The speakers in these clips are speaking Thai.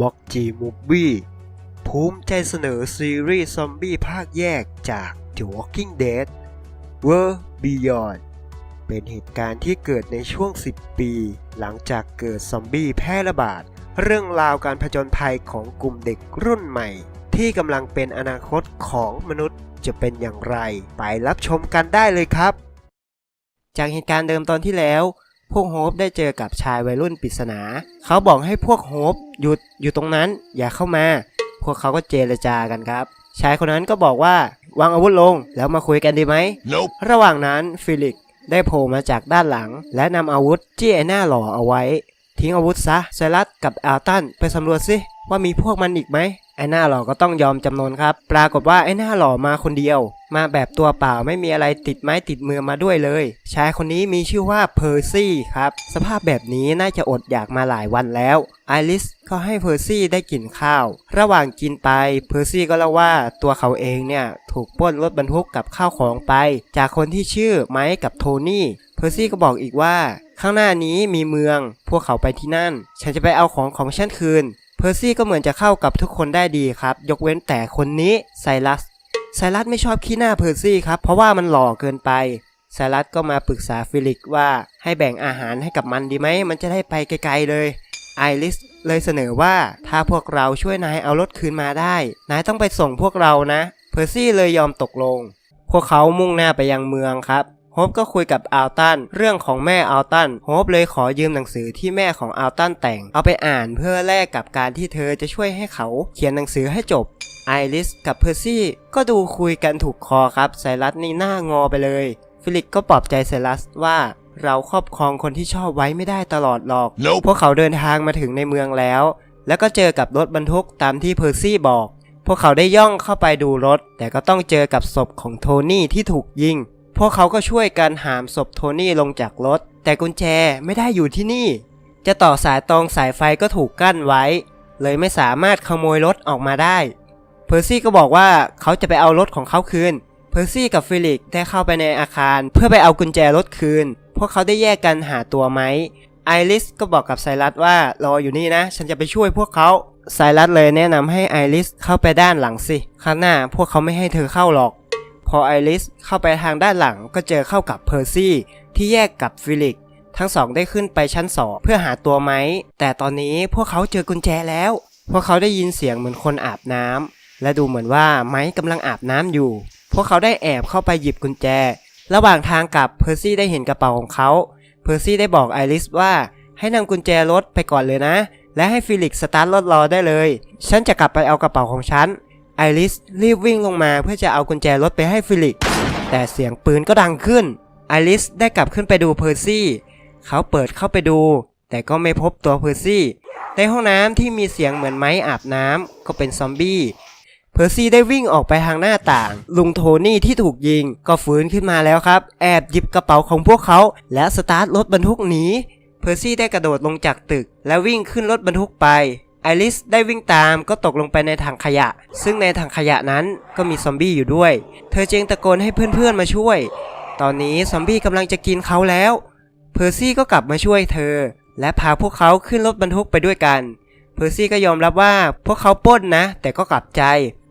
บ็อกจีมูบี้ภูมิใจเสนอซีรีส์ซอมบี้ภาคแยกจาก The Walking Dead World Beyond เป็นเหตุการณ์ที่เกิดในช่วง 10 ปี หลังจากเกิดซอมบี้แพร่ระบาด เรื่องราวการผจญภัยของกลุ่มเด็กรุ่นใหม่ ที่กำลังเป็นอนาคตของมนุษย์จะเป็นอย่างไร ไปรับชมกันได้เลยครับ จากเหตุการณ์เดิมตอนที่แล้ว พวกโฮปได้เจอกับชายวัยรุ่นปริศนา เขาบอกให้พวกโฮปหยุดอยู่ตรงนั้น อย่าเข้ามา พวกเขาก็เจรจากันครับ ชายคนนั้นก็บอกว่าวางอาวุธลงแล้วมาคุยกันดีไหม Nope. ระหว่างนั้นฟิลิกได้โผล่มาจากด้านหลัง และนำอาวุธจี้ไอ้หน้าหล่อเอาไว้ ทิ้งอาวุธซะไซรัสกับแอลตันไปสำรวจสิว่ามีพวกมันอีกไหม ไอ้หน้าหล่อก็ต้องยอมจำนนครับ ปรากฏว่าไอ้หน้าหล่อมาคนเดียว มาแบบตัวเปล่าไม่มีอะไรติดไม้ติดมือมาด้วยเลยชายคนนี้มีชื่อว่าเพอร์ซี่ครับ สภาพแบบนี้น่าจะอดอยากมาหลายวันแล้วไอริสก็ให้เพอร์ซี่ได้กินข้าว ระหว่างกินไปเพอร์ซี่ก็เล่าว่าตัวเขาเองเนี่ยถูกปล้นรถบรรทุกกับข้าวของไป จากคนที่ชื่อไมค์กับโทนี่เพอร์ซี่ก็บอกอีกว่า ข้างหน้านี้มีเมือง พวกเขาไปที่นั่น ฉันจะไปเอาของของฉันคืน อร์ซี่ก็เหมือนจะเข้ากับทุกคนได้ดีครับ ยกเว้นแต่คนนี้ไซรัสไซรัสไม่ชอบขี้หน้าเพอร์ซี่ครับ เพราะว่ามันหล่อเกินไปไซรัสก็มาปรึกษาฟิลิกว่าให้แบ่งอาหารให้กับมันดีไหม มันจะได้ไปไกลๆเลย ไอริสเลยเสนอว่าถ้าพวกเราช่วยนายเอารถคืนมาได้ นายต้องไปส่งพวกเรานะ เพอร์ซี่เลยยอมตกลง พวกเขามุ่งหน้าไปยังเมืองครับ โฮปก็คุยกับอัลตันเรื่องของแม่อัลตันโฮปเลยขอยืมหนังสือที่แม่ของอัลตันแต่ง เอาไปอ่านเพื่อแลกกับการที่เธอจะช่วยให้เขาเขียนหนังสือให้จบไอริสกับเพอร์ซี่ก็ดูคุยกันถูกคอครับไซรัสนี่หน้างอไปเลย ฟิลิกก็ปลอบใจไซรัสว่าเราครอบครองคนที่ชอบไว้ไม่ได้ตลอดหรอก Nope. พวกเขาเดินทางมาถึงในเมืองแล้ว แล้วก็เจอกับรถบรรทุกตามที่เพอร์ซี่บอก พวกเขาได้ย่องเข้าไปดูรถ แต่ก็ต้องเจอกับศพของโทนี่ที่ถูกยิง พวกเขาก็ช่วยกันหามศพโทนี่ลงจากรถ แต่กุญแจไม่ได้อยู่ที่นี่ จะต่อสายตรงสายไฟก็ถูกกั้นไว้ เลยไม่สามารถขโมยรถออกมาได้ เพอร์ซี่ก็บอกว่าเขาจะไปเอารถของเขาคืน เพอร์ซี่กับฟิลิกได้เข้าไปในอาคาร เพื่อไปเอากุญแจรถคืน พวกเขาได้แยกกันหาตัวไหมไอริสก็บอกกับไซรัสว่ารออยู่นี่นะ ฉันจะไปช่วยพวกเขาไซรัสเลยแนะนำให้ไอริสเข้าไปด้านหลังสิ ข้างหน้าพวกเขาไม่ให้เธอเข้าหรอก อไอริสเข้าไปทางด้านหลังก็เจอเข้ากับเพอร์ซี่ที่แยกกับฟิลิกทั้งสองได้ขึ้นไปชั้นสองเพื่อหาตัวไหมแต่ตอนนี้พวกเขาเจอกุญแจแล้ว พวกเขาได้ยินเสียงเหมือนคนอาบน้ำและดูเหมือนว่าไม้กำลังอาบน้ำอยู่ พวกเขาได้แอบเข้าไปหยิบกุญแจ ระหว่างทางกลับเพอร์ซี่ได้เห็นกระเป๋าของเขา เพอร์ซี่ได้บอกไอริสว่าให้นำกุญแจรถไปก่อนเลยนะ และให้ฟิลิกสตาร์ทรถรอได้เลย ฉันจะกลับไปเอากระเป๋าของฉัน ไอริสรีบวิ่งลงมาเพื่อจะเอากุญแจรถไปให้ฟิลิก แต่เสียงปืนก็ดังขึ้น ไอริสได้กลับขึ้นไปดูเพอร์ซี่ เขาเปิดเข้าไปดู แต่ก็ไม่พบตัวเพอร์ซี่ ในห้องน้ำที่มีเสียงเหมือนไม้อาบน้ำก็เป็นซอมบี้ เพอร์ซี่ได้วิ่งออกไปทางหน้าต่าง ลุงโทนี่ที่ถูกยิงก็ฟื้นขึ้นมาแล้วครับ แอบหยิบกระเป๋าของพวกเขา และสตาร์ทรถบรรทุกหนี เพอร์ซี่ได้กระโดดลงจากตึก และวิ่งขึ้นรถบรรทุกไป ไอริสได้วิ่งตามก็ตกลงไปในถังขยะ ซึ่งในถังขยะนั้นก็มีซอมบี้อยู่ด้วย เธอจึงตะโกนให้เพื่อนๆมาช่วย ตอนนี้ซอมบี้กำลังจะกินเขาแล้ว เพอร์ซี่ก็กลับมาช่วยเธอ และพาพวกเขาขึ้นรถบรรทุกไปด้วยกัน เพอร์ซี่ก็ยอมรับว่าพวกเขาป้นนะ แต่ก็กลับใจ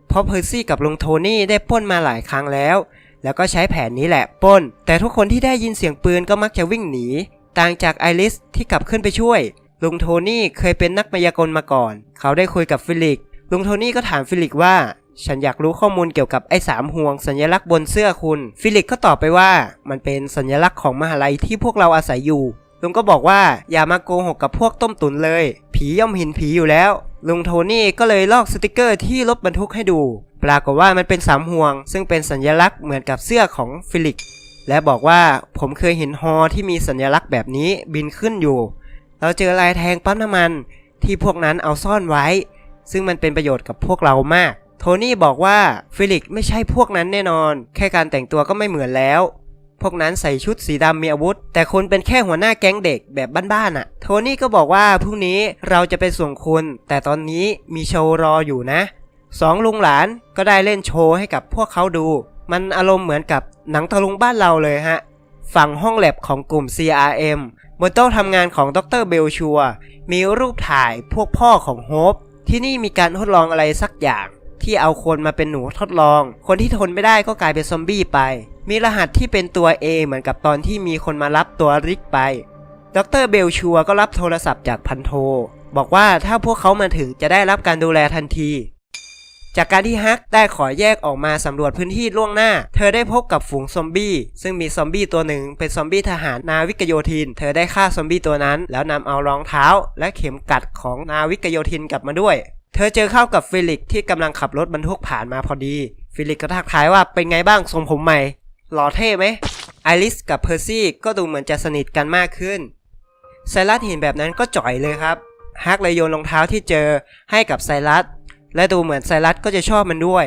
เพราะเพอร์ซี่กับลุงโทนี่ได้ป้นมาหลายครั้งแล้ว แล้วก็ใช้แผนนี้แหละป้น แต่ทุกคนที่ได้ยินเสียงปืนก็มักจะวิ่งหนี ต่างจากไอริสที่กลับขึ้นไปช่วย ลุงโทนี่เคยเป็นนักมายากลมาก่อน เขาได้คุยกับฟิลิก ลุงโทนี่ก็ถามฟิลิกว่า ฉันอยากรู้ข้อมูลเกี่ยวกับไอ้สามห่วงสัญลักษณ์บนเสื้อคุณ ฟิลิกก็ตอบไปว่า มันเป็นสัญลักษณ์ของมหาลัยที่พวกเราอาศัยอยู่ ลุงก็บอกว่าอย่ามาโกหกกับพวกต้มตุ๋นเลย ผีย่อมเห็นผีอยู่แล้ว ลุงโทนี่ก็เลยลอกสติกเกอร์ที่รถบรรทุกให้ดู ปรากฏว่ามันเป็นสามห่วง ซึ่งเป็นสัญลักษณ์เหมือนกับเสื้อของฟิลิกและบอกว่าผมเคยเห็นฮอที่มีสัญลักษณ์แบบนี้บินขึ้นอยู่ เราเจอลายแทงปั๊มน้ำมันที่พวกนั้นเอาซ่อนไว้ ซึ่งมันเป็นประโยชน์กับพวกเรามาก โทนี่บอกว่าฟิลิกไม่ใช่พวกนั้นแน่นอน แค่การแต่งตัวก็ไม่เหมือนแล้ว พวกนั้นใส่ชุดสีดำมีอาวุธ แต่คุณเป็นแค่หัวหน้าแก๊งเด็กแบบบ้านๆอะ โทนี่ก็บอกว่าพรุ่งนี้เราจะไปส่งคุณ แต่ตอนนี้มีโชว์รออยู่นะสองลุงหลานก็ได้เล่นโชว์ให้กับพวกเขาดู มันอารมณ์เหมือนกับหนังตะลุงบ้านเราเลยฮะ ฝั่งห้องแลบของกลุ่ม CRM บนโต๊ะทำงานของดรเบลชัว มีรูปถ่ายพวกพ่อของโฮปที่นี่มีการทดลองอะไรสักอย่าง ที่เอาคนมาเป็นหนูทดลอง คนที่ทนไม่ได้ก็กลายเป็นซอมบี้ไป มีรหัสที่เป็นตัว A เหมือนกับตอนที่มีคนมารับตัวริกไปดรเบลชัวก็รับโทรศัพท์จากพันโท บอกว่าถ้าพวกเขามาถึงจะได้รับการดูแลทันที จากการที่ฮักได้ขอแยกออกมาสำรวจพื้นที่ล่วงหน้า เธอได้พบกับฝูงซอมบี้ ซึ่งมีซอมบี้ตัวหนึ่งเป็นซอมบี้ทหารนาวิกโยธิน เธอได้ฆ่าซอมบี้ตัวนั้น แล้วนำเอารองเท้า และเข็มกัดของนาวิกโยธินกลับมาด้วย เธอเจอเข้ากับฟิลิกที่กำลังขับรถบรรทุกผ่านมาพอดี ฟิลิกก็ทักทายว่าเป็นไงบ้างทรงผมใหม่ หล่อเท่ไหมไอริสกับเพอร์ซี่ก็ดูเหมือนจะสนิทกันมากขึ้นไซรัสเห็นแบบนั้นก็จ่อยเลยครับฮักเลยโยนรองเท้าที่เจอให้กับไซรัส และดูเหมือนไซรัสก็จะชอบมันด้วย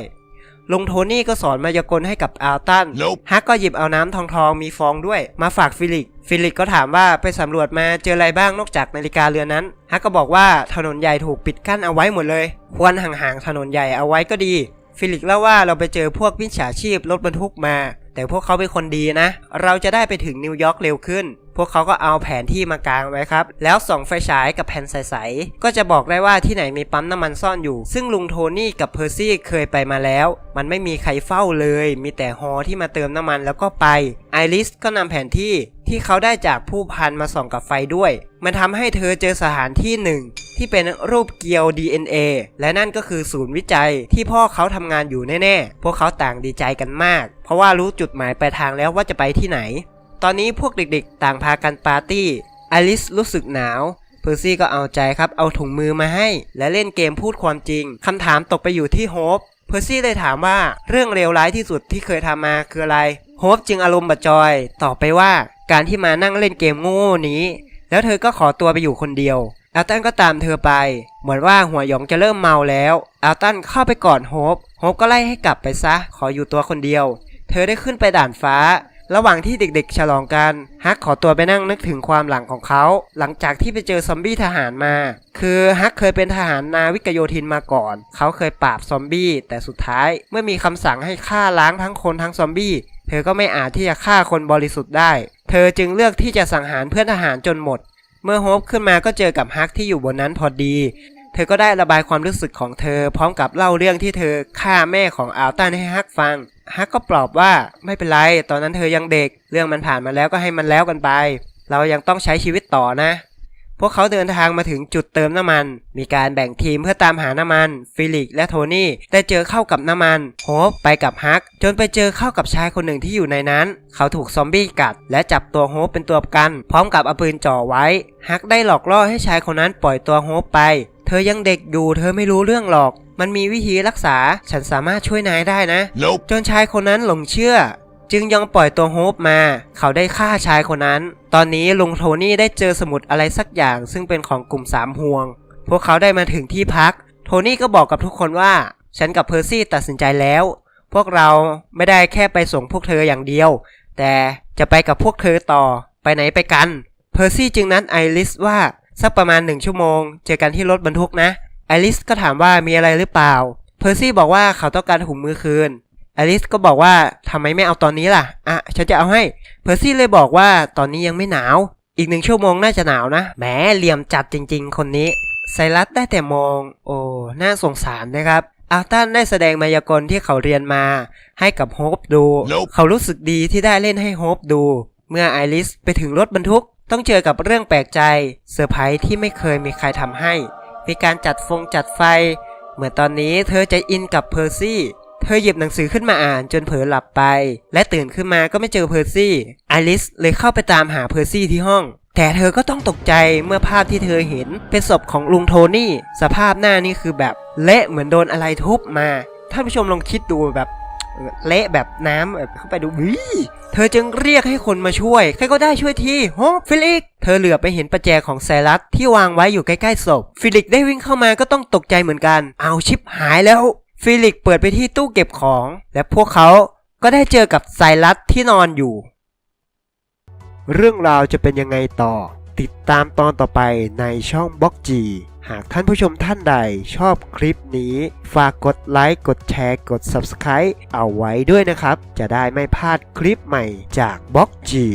ลุงโทนี่ก็สอนมายากลให้กับอัลตัน Nope ฮักก็หยิบเอาน้ำทองทองๆมีฟองด้วย มาฝากฟิลิก ฟิลิกก็ถามว่าไปสำรวจมาเจออะไรบ้างนอกจากนาฬิกาเรือนนั้น ฮักก็บอกว่าถนนใหญ่ถูกปิดกั้นเอาไว้หมดเลย ควรห่างๆถนนใหญ่เอาไว้ก็ดี ฟิลิกเล่าว่าเราไปเจอพวกวินฉาชีพรถบรรทุกมา แต่พวกเขาเป็นคนดีนะ เราจะได้ไปถึงนิวยอร์กเร็วขึ้น พวกเขาก็เอาแผนที่มากางไว้ครับ แล้วส่องไฟฉายกับแผ่นใสๆ ก็จะบอกได้ว่าที่ไหนมีปั๊มน้ำมันซ่อนอยู่ ซึ่งลุงโทนี่กับเพอร์ซี่เคยไปมาแล้ว มันไม่มีใครเฝ้าเลย มีแต่ฮอที่มาเติมน้ำมันแล้วก็ไปไอริสก็นำแผนที่ที่เขาได้จากผู้พันมาส่องกับไฟด้วย มันทำให้เธอเจอสถานที่หนึ่ง ที่เป็นรูปเกลียว DNA และนั่นก็คือศูนย์วิจัยที่พ่อเขาทำงานอยู่แน่ๆ พวกเขาต่างดีใจกันมาก เพราะว่ารู้จุดหมายปลายทางแล้วว่าจะไปที่ไหน ตอนนี้พวกเด็กๆ ต่างพากันปาร์ตี้อลิสรู้สึกหนาวเพอร์ซี่ก็เอาใจครับเอาถุงมือมาให้ และเล่นเกมพูดความจริงคำถามตกไปอยู่ที่โฮปเพอร์ซี่เลยถามว่าเรื่องเลวร้ายที่สุดที่เคยทำมาคืออะไรโฮปจึงอารมณ์บะจอยตอบไปว่าการที่มานั่งเล่นเกมโง่นี้ แล้วเธอก็ขอตัวไปอยู่คนเดียวอัลตันก็ตามเธอไป เหมือนว่าหัวหยองจะเริ่มเมาแล้วอัลตันเข้าไปกอดโฮปโฮปก็ไล่ให้กลับไปซะ ขออยู่ตัวคนเดียว เธอได้ขึ้นไปด่านฟ้า ระหว่างที่เด็กๆ ฉลองกัน ฮักขอตัวไปนั่งนึกถึงความหลังของเขา หลังจากที่ไปเจอซอมบี้ทหารมา คือฮักเคยเป็นทหารนาวิกโยธินมาก่อน เขาเคยปราบซอมบี้ แต่สุดท้าย เมื่อมีคำสั่งให้ฆ่าล้างทั้งคนทั้งซอมบี้ เธอก็ไม่อาจที่จะฆ่าคนบริสุทธิ์ได้ เธอจึงเลือกที่จะสังหารเพื่อนทหารจนหมด เมื่อโฮปขึ้นมาก็เจอกับฮักที่อยู่บนนั้นพอดี เธอก็ได้ระบายความรู้สึกของเธอ พร้อมกับเล่าเรื่องที่เธอฆ่าแม่ของอัลตันให้ฮักฟัง ฮักก็ปลอบว่าไม่เป็นไร ตอนนั้นเธอยังเด็ก เรื่องมันผ่านมาแล้วก็ให้มันแล้วกันไป เรายังต้องใช้ชีวิตต่อนะ พวกเขาเดินทางมาถึงจุดเติมน้ำมัน มีการแบ่งทีมเพื่อตามหาน้ำมัน ฟิลิกและโทนี่ได้เจอเข้ากับน้ำมัน โฮปไปกับฮัก จนไปเจอเข้ากับชายคนหนึ่งที่อยู่ในนั้น เขาถูกซอมบี้กัด และจับตัวโฮปเป็นตัวประกัน พร้อมกับเอาปืนจ่อไว้ ฮักได้หลอกล่อให้ชายคนนั้นปล่อยตัวโฮปไป เธอยังเด็กอยู่ เธอไม่รู้เรื่องหรอก มันมีวิธีรักษา ฉันสามารถช่วยนายได้นะ Nope. จนชายคนนั้นหลงเชื่อ จึงยอมปล่อยตัวโฮปมา เขาได้ฆ่าชายคนนั้น ตอนนี้ลุงโทนี่ได้เจอสมุดอะไรสักอย่าง ซึ่งเป็นของกลุ่มสามห่วง พวกเขาได้มาถึงที่พัก โทนี่ก็บอกกับทุกคนว่า ฉันกับเพอร์ซี่ตัดสินใจแล้ว พวกเราไม่ได้แค่ไปส่งพวกเธออย่างเดียว แต่จะไปกับพวกเธอต่อ ไปไหนไปกัน เพอร์ซี่จึงนัดไอริสว่า สักประมาณหนึ่งชั่วโมง เจอกันที่รถบรรทุกนะ ไอริสก็ถามว่ามีอะไรหรือเปล่า เพอร์ซี่บอกว่าเขาต้องการถุงมือคืนอลิสก็บอกว่าทำไมไม่เอาตอนนี้ล่ะ อะ ฉันจะเอาให้ เพอร์ซี่เลยบอกว่าตอนนี้ยังไม่หนาว อีกหนึ่งชั่วโมงน่าจะหนาวนะ แหมเหลี่ยมจัดจริง ๆ คนนี้ ไซรัสได้แต่มอง โอ้ น่าสงสารนะครับอัลตันได้แสดงมายากลที่เขาเรียนมา ให้กับโฮปดู Nope เขารู้สึกดีที่ได้เล่นให้โฮปดู เมื่อไอริสไปถึงรถบรรทุก ต้องเจอกับเรื่องแปลกใจเซอร์ไพรส์ที่ไม่เคยมีใครทำให้ มีการจัดฟงจัดไฟ เหมือนตอนนี้เธอจะอินกับเพอร์ซี่ เธอหยิบหนังสือขึ้นมาอ่านจนเผลอหลับไป และตื่นขึ้นมาก็ไม่เจอเพอร์ซี่อริสเลยเข้าไปตามหาเพอร์ซี่ที่ห้อง แต่เธอก็ต้องตกใจเมื่อภาพที่เธอเห็นเป็นศพของลุงโทนี่ สภาพหน้านี่คือแบบเละเหมือนโดนอะไรทุบมา ท่านผู้ชมลองคิดดูแบบเออเละแบบน้ำแบบเข้าไปดูวิ เธอจึงเรียกให้คนมาช่วย ใครก็ได้ช่วยทีโฮฟิลิก เธอเหลือบไปเห็นประแจของไซรัสที่วางไว้อยู่ใกล้ๆศพ ฟิลิกได้วิ่งเข้ามาก็ต้องตกใจเหมือนกัน เอาชิปหายแล้ว ฟิลิกเปิดไปที่ตู้เก็บของ และพวกเขาก็ได้เจอกับไซรัสที่นอนอยู่ เรื่องราวจะเป็นยังไงต่อ ติดตามตอนต่อไปในช่องบล็อกจีหากท่านผู้ชมท่านใดชอบคลิปนี้ ฝากกดไลค์ กดแชร์ กด Subscribe เอาไว้ด้วยนะครับ จะได้ไม่พลาดคลิปใหม่จากบล็อกจี